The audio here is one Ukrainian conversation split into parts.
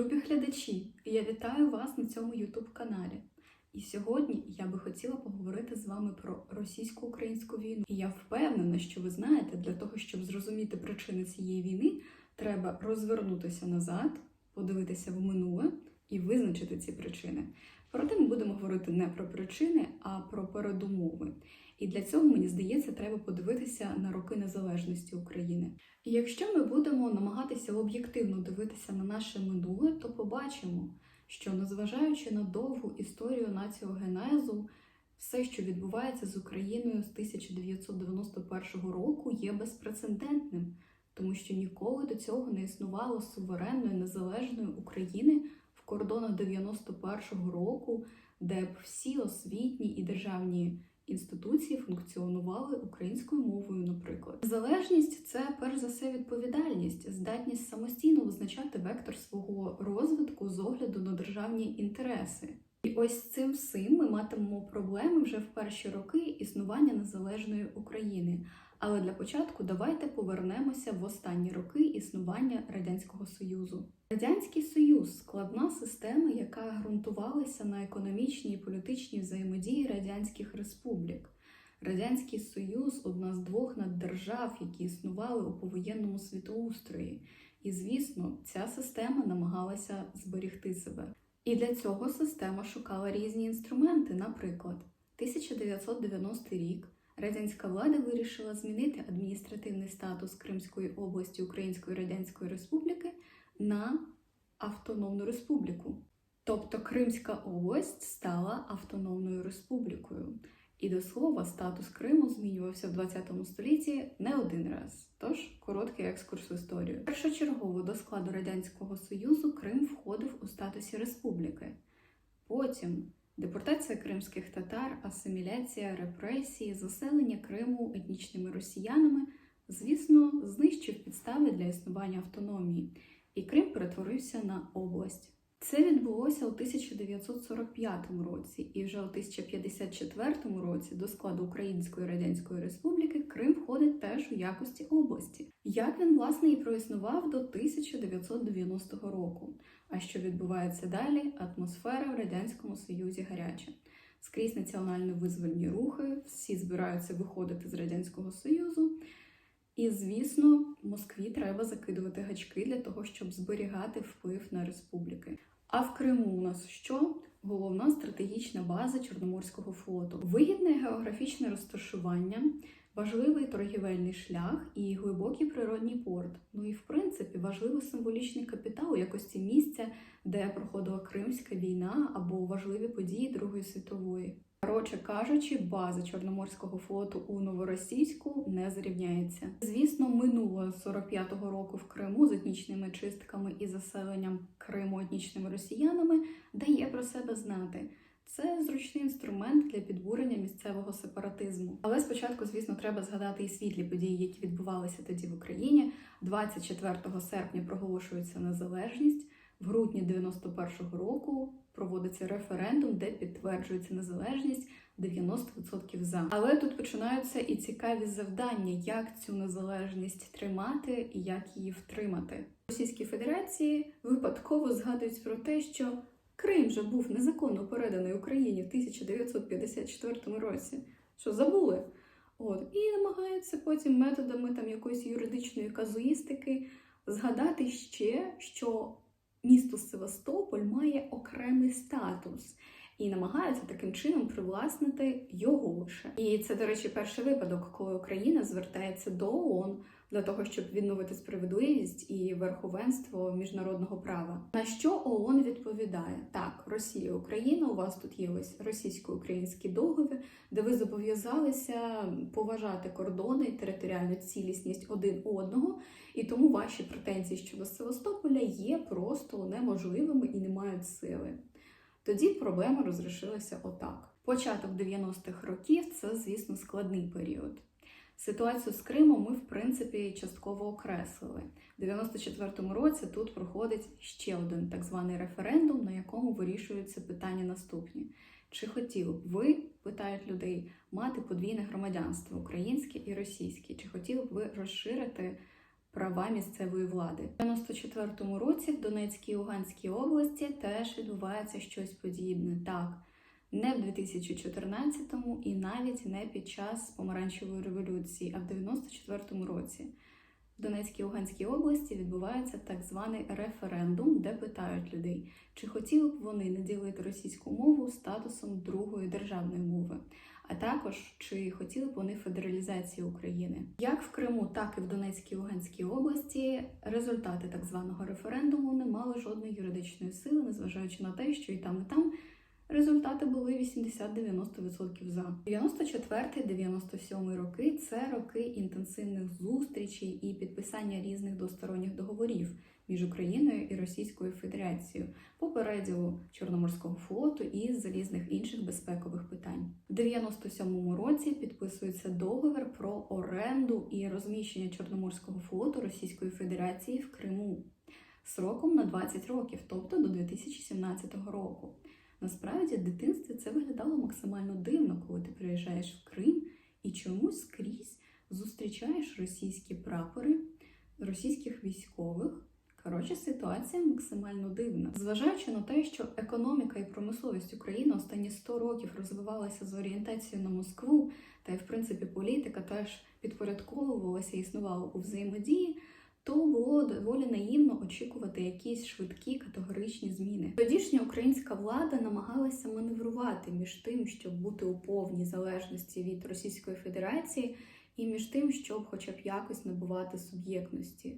Любі глядачі, я вітаю вас на цьому youtube каналі. І сьогодні я би хотіла поговорити з вами про російсько-українську війну. І я впевнена, що ви знаєте, для того, щоб зрозуміти причини цієї війни, треба розвернутися назад, подивитися в минуле і визначити ці причини. Проте ми будемо говорити не про причини, а про передумови. І для цього, мені здається, треба подивитися на роки незалежності України. І якщо ми будемо намагатися об'єктивно дивитися на наше минуле, то побачимо, що незважаючи на довгу історію націогенезу, все, що відбувається з Україною з 1991 року, є безпрецедентним, тому що ніколи до цього не існувало суверенної незалежної України кордонах 91-го року, де б всі освітні і державні інституції функціонували українською мовою, наприклад. Незалежність це перш за все відповідальність, здатність самостійно визначати вектор свого розвитку з огляду на державні інтереси. І ось цим всім ми матимемо проблеми вже в перші роки існування незалежної України. Але для початку давайте повернемося в останні роки існування Радянського Союзу. Радянський Союз складна система, яка ґрунтувалася на економічній і політичній взаємодії радянських республік. Радянський Союз одна з двох наддержав, які існували у повоєнному світоустрої. І, звісно, ця система намагалася зберегти себе. І для цього система шукала різні інструменти. Наприклад, 1990 рік радянська влада вирішила змінити адміністративний статус Кримської області Української Радянської Республіки на Автономну Республіку. Тобто Кримська область стала автономною республікою. І до слова, статус Криму змінювався в 20 столітті не один раз. Тож короткий екскурс в історію. Першочергово до складу Радянського Союзу Крим входив у статусі республіки. Потім депортація кримських татар, асиміляція, репресії, заселення Криму етнічними росіянами, звісно, знищив підстави для існування автономії, і Крим перетворився на область. Це відбулося у 1945 році, і вже у 1054 році до складу Української Радянської Республіки Крим входить теж у якості області. Як він власне і проіснував до 1990 року. А що відбувається далі? Атмосфера в радянському союзі гаряча. Скрізь національно-визвольні рухи, всі збираються виходити з радянського союзу. І, звісно, Москві треба закидувати гачки для того, щоб зберігати вплив на республіки. А в Криму у нас що? Головна стратегічна база Чорноморського флоту, вигідне географічне розташування, важливий торгівельний шлях і глибокий природній порт. Ну і в принципі важливий символічний капітал у якості місця, де проходила Кримська війна або важливі події Другої світової. Коротше кажучи, база Чорноморського флоту у новоросійську не зрівняється. Звісно, минуло 45-го року в Криму з етнічними чистками і заселенням Криму етнічними росіянами дає про себе знати. Це зручний інструмент для підбурення місцевого сепаратизму. Але спочатку, звісно, треба згадати і світлі події, які відбувалися тоді в Україні. 24 серпня проголошується незалежність. В грудні 91-го року проводиться референдум, де підтверджується незалежність 90% за. Але тут починаються і цікаві завдання, як цю незалежність тримати і як її втримати. Російській Федерації випадково згадують про те, що Крим вже був незаконно переданий Україні в 1954 році. Що забули? От і намагаються потім методами там якоїсь юридичної казуїстики згадати ще, що місто Севастополь має окремий статус і намагаються таким чином привласнити його лише. І це, до речі, перший випадок, коли Україна звертається до ООН для того, щоб відновити справедливість і верховенство міжнародного права. На що ООН відповідає? Так, Росія, Україна, у вас тут є ось російсько-український договір, де ви зобов'язалися поважати кордони і територіальну цілісність один одного, і тому ваші претензії щодо Севастополя є просто неможливими і не мають сили. Тоді проблема розрішилася отак. Початок 90-х років це, звісно, складний період. Ситуацію з Кримом ми, в принципі, частково окреслили. У 94-му році тут проходить ще один так званий референдум, на якому вирішуються питання наступні. Чи хотіли б ви, питають людей, мати подвійне громадянство українське і російське? Чи хотіли б ви розширити права місцевої влади. У 94-му році в Донецькій і Луганській області теж відбувається щось подібне. Так, не в 2014-му і навіть не під час помаранчевої революції, а в 94-му році. В Донецькій Луганській області відбувається так званий референдум, де питають людей, чи хотіли б вони наділити російську мову статусом другої державної мови, а також чи хотіли б вони федералізації України. Як в Криму, так і в Донецькій Луганській області результати так званого референдуму не мали жодної юридичної сили, незважаючи на те, що і там, і там результати були 80-90% за. 94-97 роки це роки інтенсивних зустрічей і підписання різних двосторонніх договорів між Україною і Російською Федерацією по переділу Чорноморського флоту і з різних інших безпекових питань. У 97-му році підписується договір про оренду і розміщення Чорноморського флоту Російської Федерації в Криму сроком на 20 років, тобто до 2017 року. Насправді, в дитинстві це виглядало максимально дивно, коли ти приїжджаєш в Крим і чомусь скрізь зустрічаєш російські прапори, російських військових. Коротше, ситуація максимально дивна. Зважаючи на те, що економіка і промисловість України останні 100 років розвивалася з орієнтацією на Москву, та й в принципі політика теж підпорядковувалася і існувала у взаємодії, то було доволі наївно очікувати якісь швидкі категоричні зміни. Тодішня українська влада намагалася маневрувати між тим, щоб бути у повній залежності від Російської Федерації, і між тим, щоб, хоча б якось набувати суб'єктності.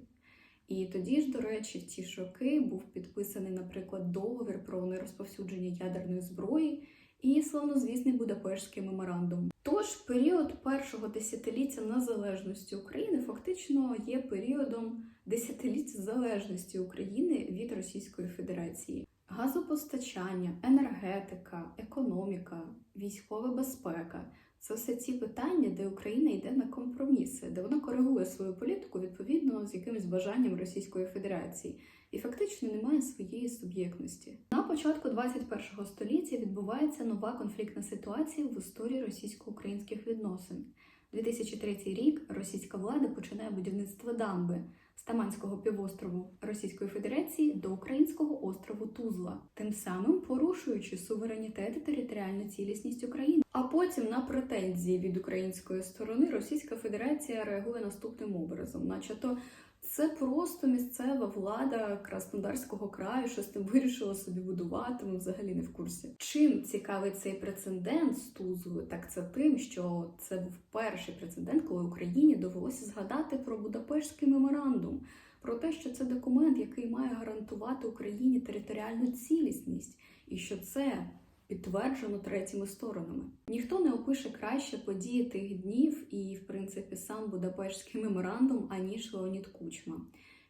І тоді ж, до речі, в ті ж роки був підписаний, наприклад, договір про нерозповсюдження ядерної зброї і славнозвісний Будапештський меморандум. Тож період першого десятиліття незалежності України фактично є періодом десятиліття залежності України від Російської Федерації. Газопостачання, енергетика, економіка, військова безпека це все ці питання, де Україна йде на компроміси, де вона коригує свою політику відповідно з якимось бажанням Російської Федерації і фактично не має своєї суб'єктності. На початку 21 століття відбувається нова конфліктна ситуація в історії російсько-українських відносин. 2003 рік російська влада починає будівництво дамби з Таманського півострову Російської Федерації до українського острову Тузла, тим самим порушуючи суверенітет і територіальну цілісність України. А потім на претензії від української сторони Російська Федерація реагує наступним образом, начебто. Це просто місцева влада Краснодарського краю, щось там вирішила собі будувати. Ми взагалі не в курсі. Чим цікавий цей прецедент з Тузлою, так це тим, що це був перший прецедент, коли Україні довелося згадати про Будапештський меморандум, про те, що це документ, який має гарантувати Україні територіальну цілісність, і що це підтверджено третіми сторонами. Ніхто не опише краще події тих днів і, в принципі, сам Будапештський меморандум, аніж Леонід Кучма.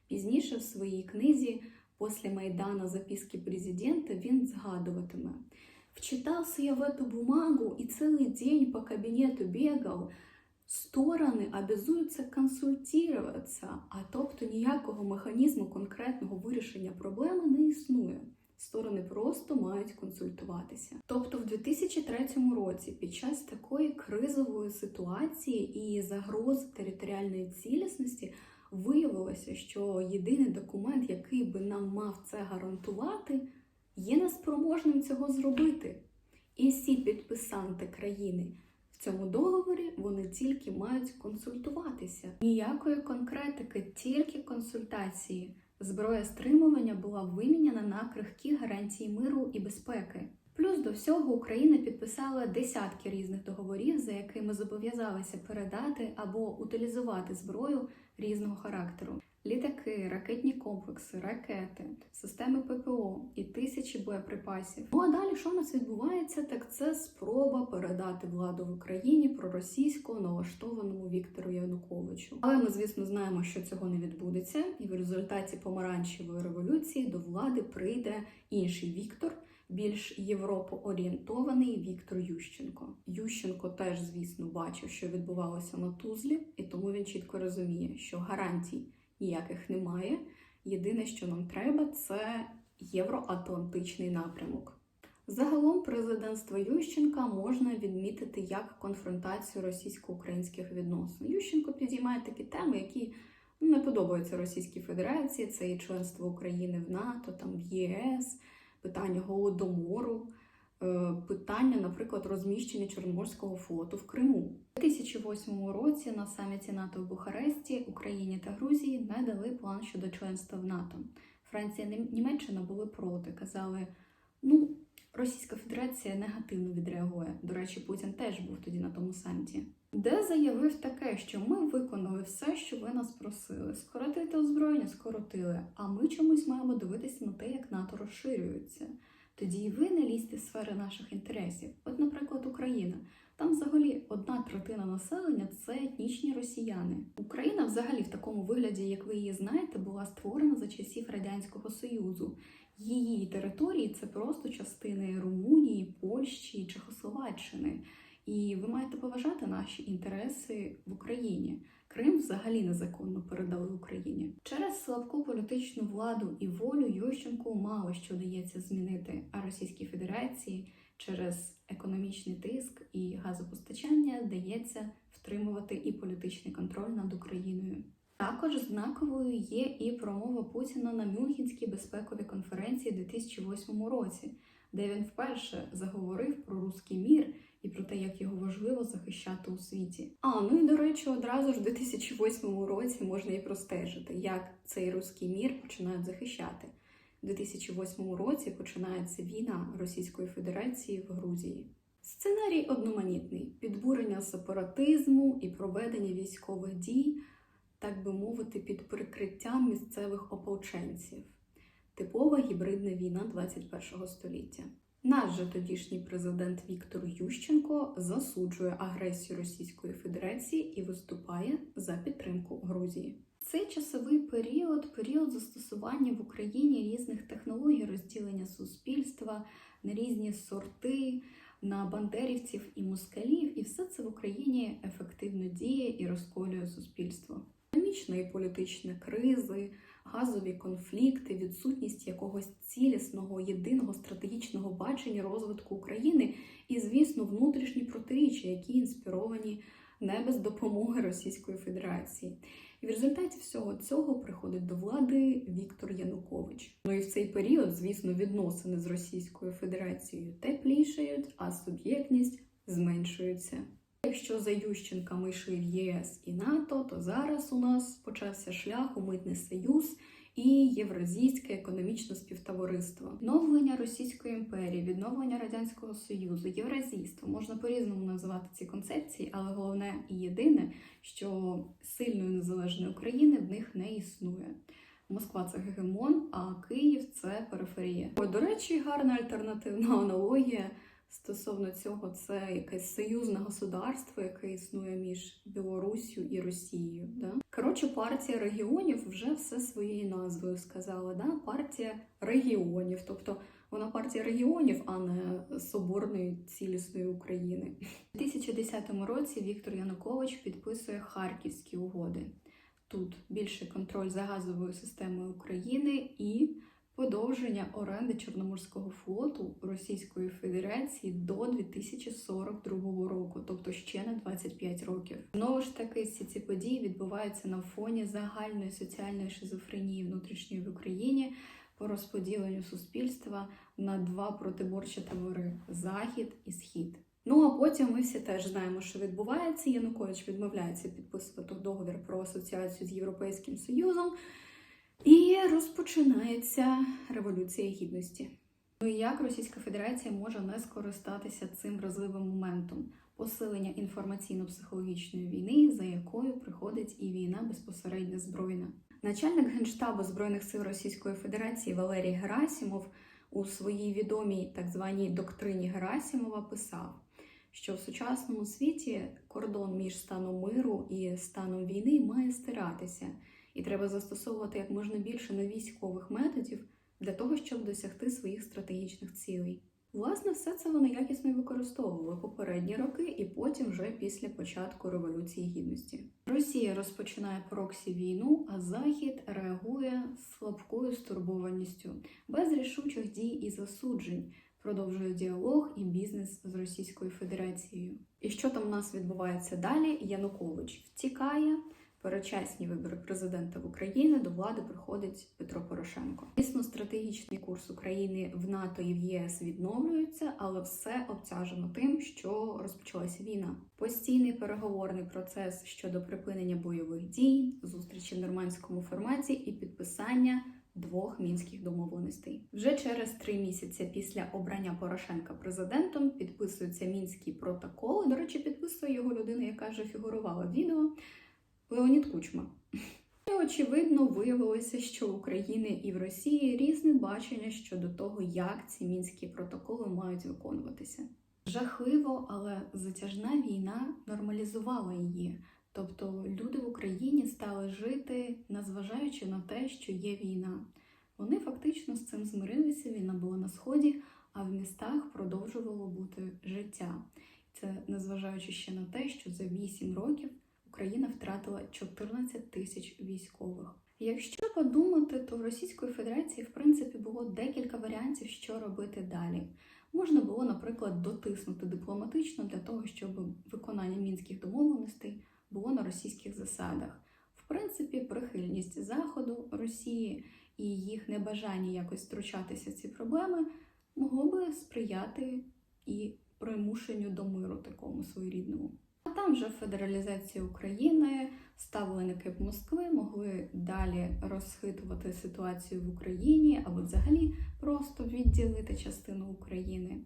Пізніше в своїй книзі «Після Майдана записки президента він згадуватиме. Вчитався я в эту бумагу і цілий день по кабінету бігав. Сторони обязуються консультуватися, а тобто ніякого механізму конкретного вирішення проблеми не існує. Сторони просто мають консультуватися. Тобто, в 2003 році, під час такої кризової ситуації і загрози територіальної цілісності, виявилося, що єдиний документ, який би нам мав це гарантувати, є неспроможним цього зробити. І всі підписанти країни в цьому договорі вони тільки мають консультуватися. Ніякої конкретики, тільки консультації. Зброя стримування була виміняна на крихкі гарантії миру і безпеки. Плюс до всього Україна підписала десятки різних договорів, за якими зобов'язалася передати або утилізувати зброю різного характеру: літаки, ракетні комплекси, ракети, системи ППО і тисячі боєприпасів. Ну а далі, що в нас відбувається, так це спроба передати владу в Україні проросійсько налаштованому Віктору Януковичу. Але ми, звісно, знаємо, що цього не відбудеться, і в результаті помаранчевої революції до влади прийде інший Віктор. Більш європоорієнтований Віктор Ющенко. Ющенко теж, звісно, бачив, що відбувалося на Тузлі, і тому він чітко розуміє, що гарантій ніяких немає. Єдине, що нам треба, це євроатлантичний напрямок. Загалом президентство Ющенка можна відмітити як конфронтацію російсько-українських відносин. Ющенко підіймає такі теми, які Не подобається Російській Федерації, це і членство України в НАТО, там в ЄС, питання голодомору, питання, наприклад, розміщення Чорноморського флоту в Криму. У 2008 році на саміті НАТО в Бухаресті Україні та Грузії не дали план щодо членства в НАТО. Франція і Німеччина були проти, казали, ну. Російська Федерація негативно відреагує. До речі, Путін теж був тоді на тому саміті, де заявив таке, що ми виконали все, що ви нас просили. Скоротити озброєння, скоротили. А ми чомусь маємо дивитися на те, як НАТО розширюється. Тоді і ви не лізьте в сфери наших інтересів. От, наприклад, Україна. Там взагалі одна третина населення це етнічні росіяни. Україна, взагалі, в такому вигляді, як ви її знаєте, була створена за часів Радянського Союзу. Її території це просто частини Румунії, Польщі, Чехословаччини. І ви маєте поважати наші інтереси в Україні. Крим взагалі незаконно передали Україні. Через слабку політичну владу і волю Ющенку мало що дається змінити, а Російській Федерації через економічний тиск і газопостачання дається втримувати і політичний контроль над Україною. Також знаковою є і промова Путіна на Мюнхенській безпековій конференції 2008 році, де він вперше заговорив про руський мір і про те, як його важливо захищати у світі. А ну і до речі, одразу ж у 2008 році можна і простежити, як цей руський мір починають захищати. У 2008 році починається війна Російської Федерації в Грузії. Сценарій одноманітний: підбурення сепаратизму і проведення військових дій так би мовити, під прикриттям місцевих ополченців. Типова гібридна війна 21 століття. Наш же тодішній президент Віктор Ющенко засуджує агресію Російської Федерації і виступає за підтримку Грузії. Цей часовий період період застосування в Україні різних технологій розділення суспільства на різні сорти, на бандерівців і москалів, і все це в Україні ефективно діє і розколює суспільство. Економічна і політична кризи, газові конфлікти, відсутність якогось цілісного, єдиного стратегічного бачення розвитку України і, звісно, внутрішні протиріччя, які інспіровані не без допомоги Російської Федерації. І в результаті всього цього приходить до влади Віктор Янукович. Ну і в цей період, звісно, відносини з Російською Федерацією теплішають, а суб'єктність зменшується. Якщо за Ющенка ми йшли в ЄС і НАТО, то зараз у нас почався шлях у митний союз і Євразійське економічне співтовариство. Відновлення Російської імперії, відновлення Радянського Союзу, євразійство можна по-різному називати ці концепції, але головне і єдине, що сильної незалежної України в них не існує. Москва це гегемон, а Київ це периферія. О, до речі, гарна альтернативна аналогія. Стосовно цього, це якесь союзне государство, яке існує між Білоруссю і Росією. Да? Коротше, партія регіонів вже все своєю назвою сказала. Да? Партія регіонів, тобто вона партія регіонів, а не соборної цілісної України. У 2010 році Віктор Янукович підписує Харківські угоди. Тут більший контроль за газовою системою України і подовження оренди Чорноморського флоту Російської Федерації до 2042 року, тобто ще на 25 років. Знову ж таки, всі ці події відбуваються на фоні загальної соціальної шизофренії внутрішньої в Україні по розподіленню суспільства на два протиборчі табори захід і схід. Ну а потім ми всі теж знаємо, що відбувається. Янукович відмовляється підписувати договір про асоціацію з Європейським Союзом. І розпочинається революція гідності. Ну і як Російська Федерація може не скористатися цим вразливим моментом посилення інформаційно-психологічної війни, за якою приходить і війна безпосередньо збройна? Начальник генштабу збройних сил Російської Федерації Валерій Герасімов у своїй відомій так званій доктрині Герасімова писав, що в сучасному світі кордон між станом миру і станом війни має стиратися і треба застосовувати як можна більше не військових методів для того, щоб досягти своїх стратегічних цілей. Власне, все це вони якісно використовували попередні роки, і потім вже після початку Революції Гідності. Росія розпочинає проксі війну, а Захід реагує слабкою стурбованістю, без рішучих дій і засуджень, продовжує діалог і бізнес з Російською Федерацією. І що там у нас відбувається далі? Янукович втікає перечасні вибори президента в Україні до влади приходить Петро Порошенко. Звісно, стратегічний курс України в НАТО і в ЄС відновлюється, але все обтяжено тим, що розпочалася війна. Постійний переговорний процес щодо припинення бойових дій, зустрічі в нормандському форматі і підписання. Двох мінських домовленостей вже через три місяці після обрання Порошенка президентом підписується мінський протокол. До речі, підписує його людина, яка вже фігурувала в відео Леонід Кучма. І очевидно виявилося, що в Україні і в Росії різне бачення щодо того, як ці мінські протоколи мають виконуватися. Жахливо, але затяжна війна нормалізувала її. Тобто люди в Україні стали жити, незважаючи на те, що є війна. Вони фактично з цим змирилися. Війна була на сході, а в містах продовжувало бути життя. Це незважаючи ще на те, що за 8 років Україна втратила 14 тисяч військових. Якщо подумати, то в Російської Федерації в принципі було декілька варіантів, що робити далі. Можна було, наприклад, дотиснути дипломатично для того, щоб виконання мінських домовленостей було на російських засадах. В принципі, прихильність Заходу Росії і їх небажання якось втручатися в ці проблеми могло би сприяти і примушенню до миру такому своєрідному. Там вже федералізація України, ставленики Москви могли далі розхитувати ситуацію в Україні або взагалі просто відділити частину України.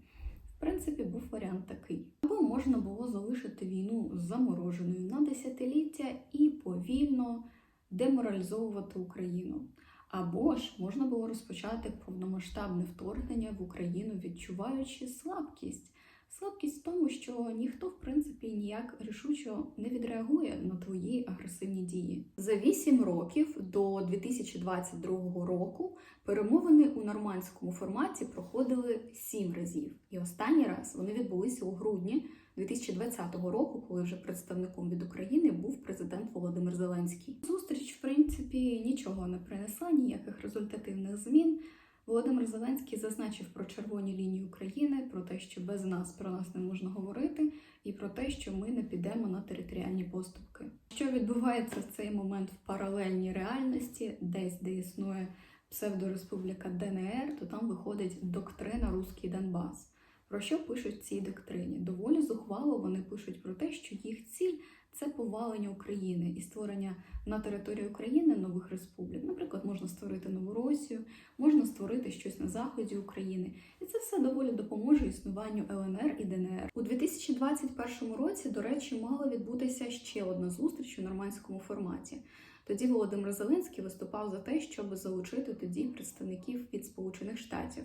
В принципі, був варіант такий. Або можна було залишити війну замороженою на десятиліття і повільно деморалізовувати Україну. Або ж можна було розпочати повномасштабне вторгнення в Україну, відчуваючи слабкість. Слабкість в тому, що ніхто, в принципі, ніяк рішучо не відреагує на твої агресивні дії. За 8 років до 2022 року перемовини у нормандському форматі проходили 7 разів, і останній раз вони відбулися у грудні 2020 року, коли вже представником від України був президент Володимир Зеленський. Зустріч, в принципі, нічого не принесла, ніяких результативних змін. Володимир Зеленський зазначив про червоні лінії України, про те, що без нас про нас не можна говорити, і про те, що ми не підемо на територіальні поступки. Що відбувається в цей момент в паралельній реальності, десь де існує псевдореспубліка ДНР, то там виходить доктрина Руський Донбас. Про що пишуть в цій доктрині? Доволі зухвало вони пишуть про те, що їх ціль це повалення України і створення на території України нових республік. Наприклад, можна створити нову Росію, можна створити щось на заході України, і це все доволі допоможе існуванню ЛНР і ДНР. У 2021 році, до речі, мала відбутися ще одна зустріч у нормандському форматі. Тоді Володимир Зеленський виступав за те, щоб залучити тоді представників від Сполучених Штатів.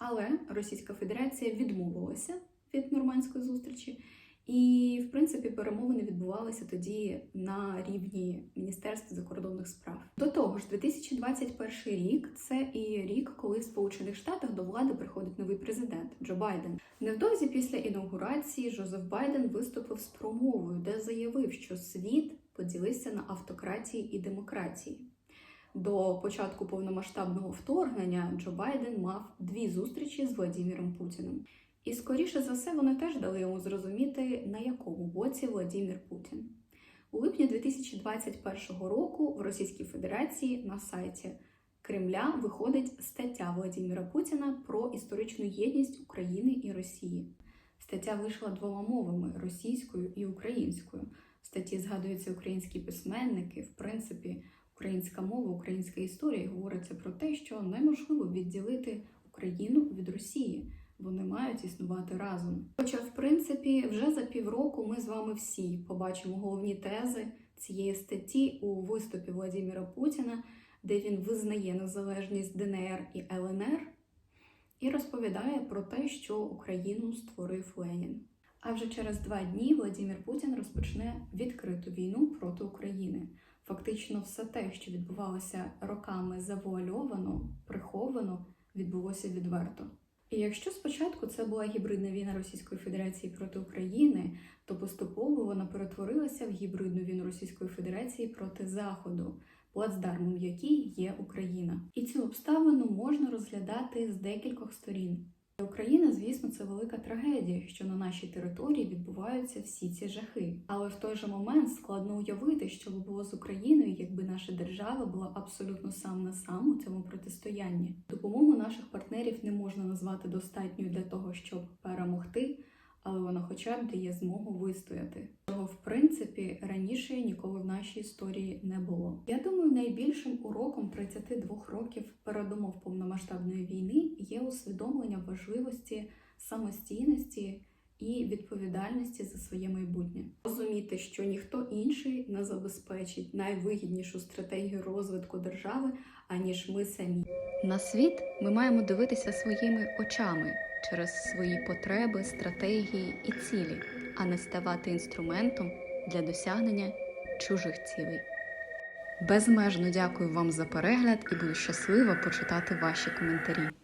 Але Російська Федерація відмовилася від нормандської зустрічі. І, в принципі, перемовини відбувалися тоді на рівні Міністерства закордонних справ. До того ж, 2021 рік це і рік, коли в Сполучених Штатах до влади приходить новий президент Джо Байден. Невдовзі після інаугурації Жозеф Байден виступив з промовою, де заявив, що світ поділився на автократії і демократії. До початку повномасштабного вторгнення Джо Байден мав дві зустрічі з Владіміром Путіним. І, скоріше за все, вони теж дали йому зрозуміти, на якому боці Владимир Путін. У липні 2021 року в Російській Федерації на сайті Кремля виходить стаття Владимира Путіна про історичну єдність України і Росії. Стаття вийшла двома мовами російською і українською. В статті згадуються українські письменники, в принципі, українська мова, українська історія говориться про те, що неможливо відділити Україну від Росії. Вони мають існувати разом. Хоча, в принципі, вже за півроку ми з вами всі побачимо головні тези цієї статті у виступі Владимира Путіна, де він визнає незалежність ДНР і ЛНР і розповідає про те, що Україну створив Ленін. А вже через два дні Владимир Путін розпочне відкриту війну проти України. Фактично, все те, що відбувалося роками завуальовано, приховано, відбулося відверто. І якщо спочатку це була гібридна війна Російської Федерації проти України, то поступово вона перетворилася в гібридну війну Російської Федерації проти Заходу, плацдармом якій є Україна. І цю обставину можна розглядати з декількох сторін. Україна, звісно, це велика трагедія, що на нашій території відбуваються всі ці жахи. Але в той же момент складно уявити, що би було з Україною, якби наша держава була абсолютно сам на сам у цьому протистоянні. Допомогу наших партнерів не можна назвати достатньою для того, щоб перемогти, але вона хоча б дає змогу вистояти. Цього, в принципі, раніше ніколи в нашій історії не було. Я думаю, найбільшим уроком 32 років передумов повномасштабної війни є усвідомлення важливості самостійності і відповідальності за своє майбутнє. Розуміти, що ніхто інший не забезпечить найвигіднішу стратегію розвитку держави, аніж ми самі. На світ ми маємо дивитися своїми очами через свої потреби, стратегії і цілі, а не ставати інструментом для досягнення чужих цілей. Безмежно дякую вам за перегляд і буду щаслива почитати ваші коментарі.